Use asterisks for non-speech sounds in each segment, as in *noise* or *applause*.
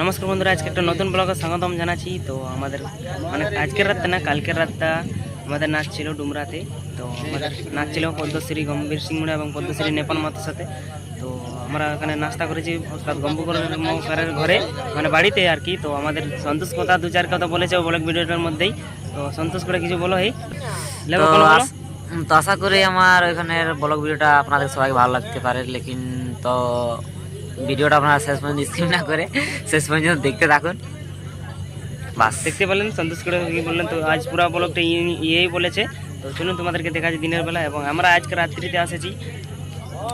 নমস্কার বন্ধুরা আজকে একটা নতুন ব্লগে স্বাগতম জানাচ্ছি। তো আমাদের মানে আজকের রাতটা না কালকের রাতটা আমাদের নাচ ছিল ডুমরাতে। তো আমাদের নাচ ছিল পদ্মশ্রী গম্ভীর সিং মুড়া এবং পদ্মশ্রী নেপাল মাতার সাথে। তো আমরা এখানে নাস্তা করেছি ওস্তাদ গম্বুকরের ঘরে মানে বাড়িতে আর কি। তো আমাদের সন্তোষ কথা দু চার কথা বলেছে ব্লগ ভিডিওটার মধ্যেই। তো সন্তোষ করে কিছু বলো এই তো আশা করি আমার ওইখানের ব্লগ ভিডিওটা আপনাদের সবাই ভালো লাগতে পারে লেকিন তো ভিডিওটা আপনারা শেষ পর্যন্ত স্কিপ না করে শেষ পর্যন্ত দেখতে থাকুন। বাস। দেখতে পেলেন সন্তোষ করে বললেন তো আজ পুরা ব্লগটা ই- ইয়েই বলেছে। তো চলুন তোমাদেরকে দেখাচ্ছি দিনের বেলা এবং আমরা আজকে রাত্রিতে এসেছি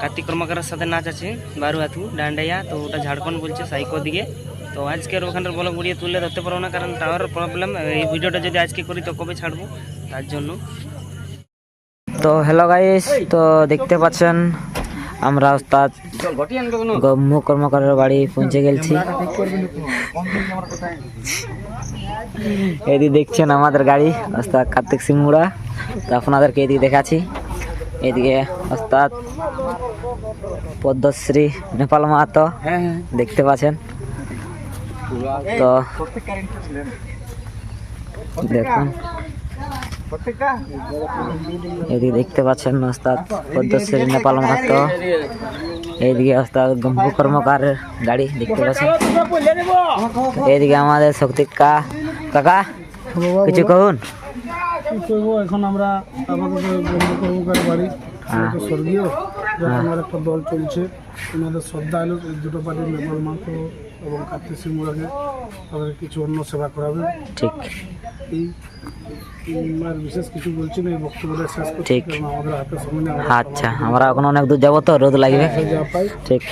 কার্তিক কর্মকারের সাথে নাচ আছে বারু হাতু ডান্ডাইয়া তো ওটা ঝাড়খণ্ড বলছে সাইকো দিকে। তো আজকের ওখানের ব্লগ ভিডিও তুলে ধরতে পারব না কারণ টাওয়ার প্রবলেম এই ভিডিওটা যদি আজকে করি তো কবে ছাড়বো? তার জন্য। তো হ্যালো গাইস তো দেখতে পাচ্ছেন আমরা ওস্তাদ গম্মু কর্মকারের বাড়ি পৌঁছে গেছি এদিকে দেখছেন আমাদের গাড়ি, ওস্তাদ কার্তিক সিং মুড়া তো আপনাদেরকে এদিকে দেখাচ্ছি। এদিকে ওস্তাদ পদ্মশ্রী নেপাল মাহাতো দেখতে পাচ্ছেন। তো দেখুন। এদিকে দেখতে পাচ্ছেন ওস্তাদ পদ্মশ্রী নেপাল মাহাতো। এইদিকে ওস্তাদ গম্ভু কর্মকারের গাড়ি দেখতে পাচ্ছেন। এইদিকে আমাদের শক্তি কাকা কিছু কহুন? এখন আমরা আপাতত বন্ধু কর্মকার বাড়ি। হ্যাঁ। স্বর্গীয় আমার একটা দল চলছে ওনাদের শ্রদ্ধা এলো দুটো পার্টি নেপাল এবং কার্তিক তাদের কিছু অন্য সেবা করাবে। ঠিক। এই কিছু ঠিক। আচ্ছা আমরা এখন অনেক দূর যাব তো রোদ লাগবে। ঠিক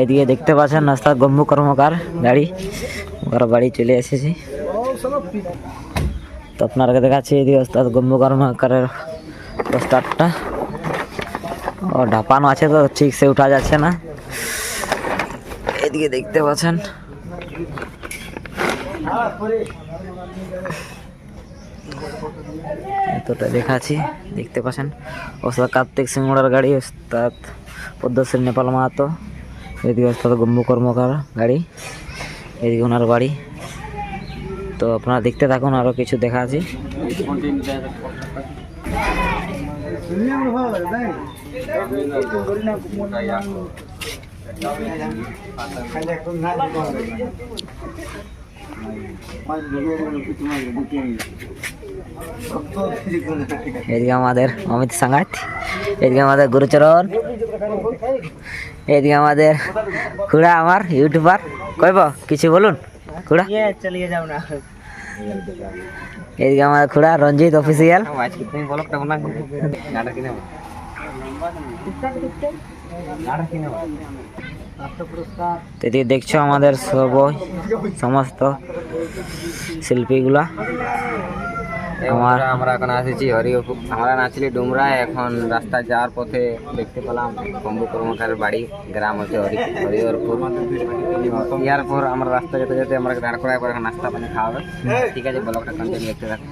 এদিকে দেখতে পাচ্ছেন ওস্তাদ গম্ভু কর্মকার গাড়ি। ওর বাড়ি চলে এসেছি। তো আপনারা দেখাচ্ছি এদিকে ওস্তাদ গম্ভু কর্মকারের ওস্তাদটা ও ঢাপানো আছে তো ঠিক সে উঠা যাচ্ছে না। এদিকে দেখতে পাচ্ছেন। এতটা দেখাচ্ছি দেখতে পাচ্ছেন? ওস্তাদ কার্তিক সিংহড়ার গাড়ি, ওস্তাদ পদ্মশ্রী নেপাল মাহাতো। এদিকে ওস্তাদ গম্বু কর্মকার গাড়ি, এদিকে ওনার বাড়ি। তো আপনারা দেখতে থাকুন আরও কিছু দেখা আছে। এদিকে আমাদের অমিত সাঙ্গাত এদিকে আমাদের গুরুচরণ এদিকে আমাদের খুড়া আমার ইউটিউবার। কইব কিছু বলুন? খুড়া? চালিয়ে যাও না। এদিকে আমাদের খুড়া রঞ্জিত অফিসিয়াল। এদিকে দেখছ আমাদের সব সমস্ত শিল্পীগুলা। আমার আমরা এখন আসেছি হরিপুর আমরা নাচলি ডুমরা। এখন রাস্তা যাওয়ার পথে দেখতে পেলাম কম্বু কর্মকারের বাড়ি গ্রাম হচ্ছে হরি হরিহরপুর ইয়ার পর আমরা রাস্তা যেতে যেতে আমরা দাঁড় করার পর এখন নাস্তা পানি খাওয়াবে ঠিক আছে ব্লগটা কন্টিনিউ দেখতে থাকো।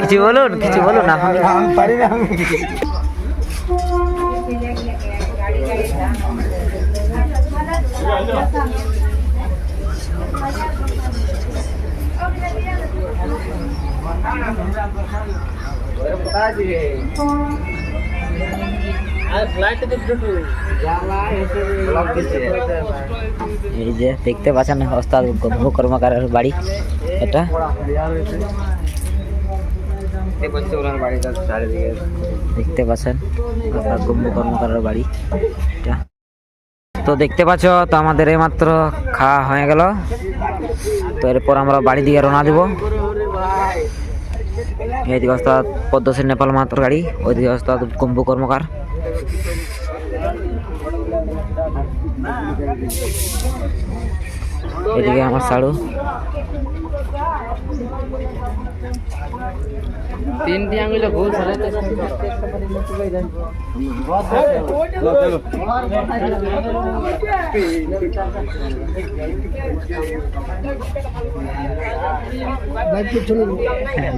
কিছু বলুন কিছু বলুন আপনি *laughs* এই যে দেখতে পাচ্ছেন ওস্তাদ গম্ভু কর্মকারের বাড়ি এটা। দেখতে পাচ্ছেন ওস্তাদ কর্মকারের বাড়ি এটা। তো দেখতে পাচ্ছ, তো আমাদের এইমাত্র খাওয়া হয়ে গেল। তো এরপর আমরা বাড়ি দিকে রওনা দেব। এইদিকে অস্তা পদ্মশ্রী নেপাল মাত্র গাড়ি ওইদিকে অস্তা কুম্ভ কর্মকার। এদিকে আমার সাড়ু তিনটি আঙুলে ভুল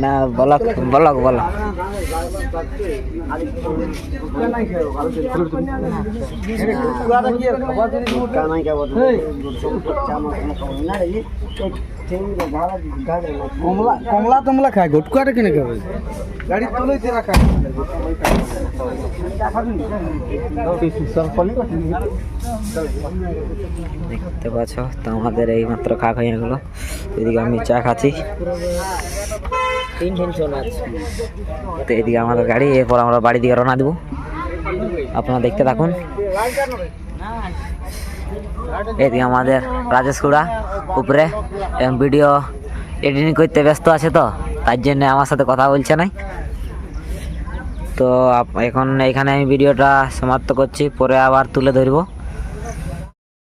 না বলক বলক বলক। কমলা কমলা টমলা খায় ঘটকুয়াটা কিনে খাবে? গাড়ি তুলে দেখতে পাচ্ছ তো আমাদের এই মাত্র খা খাই গেলো। এদিকে আমি চা খাচ্ছি। তো এদিকে আমাদের গাড়ি এরপর আমরা বাড়ি দিকে রওনা দেবো। আপনারা দেখতে থাকুন। এদিকে আমাদের রাজেশ কুড়া উপরে ভিডিও এডিটিং করতে ব্যস্ত আছে তো, তার জন্য আমার সাথে কথা বলছে নাই। তো এখন এখানে আমি ভিডিওটা সমাপ্ত করছি, পরে আবার তুলে ধরবো।